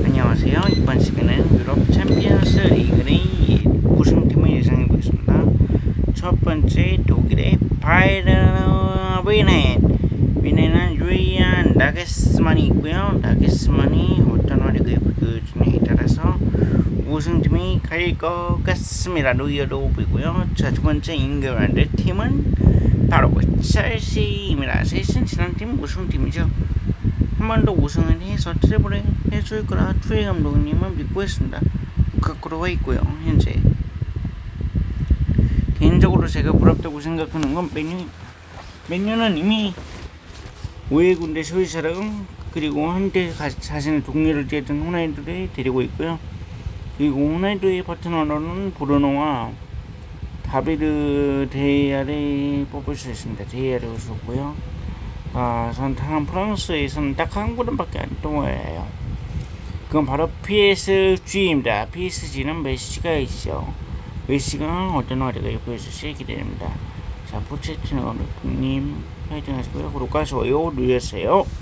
안녕하세요. 이번 시간은 유럽 챔피언스 리그의 우승팀을 예상해 보겠습니다. 첫 번째 독일의 바이에른 뮤니헨 뮤니헨은 유이안 나게스만이 있고요. 나게스만이 어떤 활약을 보여주냐에 따라서 우승팀이 갈 것 같습니다. 로이어로 보이고요. 자, 두 번째 잉글랜드 팀은 바로 첼시입니다. 첼시는 지난 팀 우승팀이죠. 한 번 더 우승을 해서 트래블을 해줄 거라 투의 감독님은 믿고 있습니다. 거꾸로 있고요. 현재 개인적으로 제가 부럽다고 생각하는 건 맨유 맨유는 이미 오해 군대 소유사랑 그리고 한때 가- 자신의 동료를 뛰었던 호나이두를 데리고 있고요. 그리고 호나이두의 파트너로는 브루노와 다비드 데이아를 뽑을 수 있습니다. 데이아를 오셨고요. 아, 전 다음 프랑스에서는 딱한 군데밖에 안 떠요. 그건 바로 PSG입니다. PSG는 메시가 있죠. 메시가 어떤 활약을 보여줄지 기대됩니다. 자, 포체티노 감독님 화이팅 하시고요. 구독과 좋아요 눌러주세요.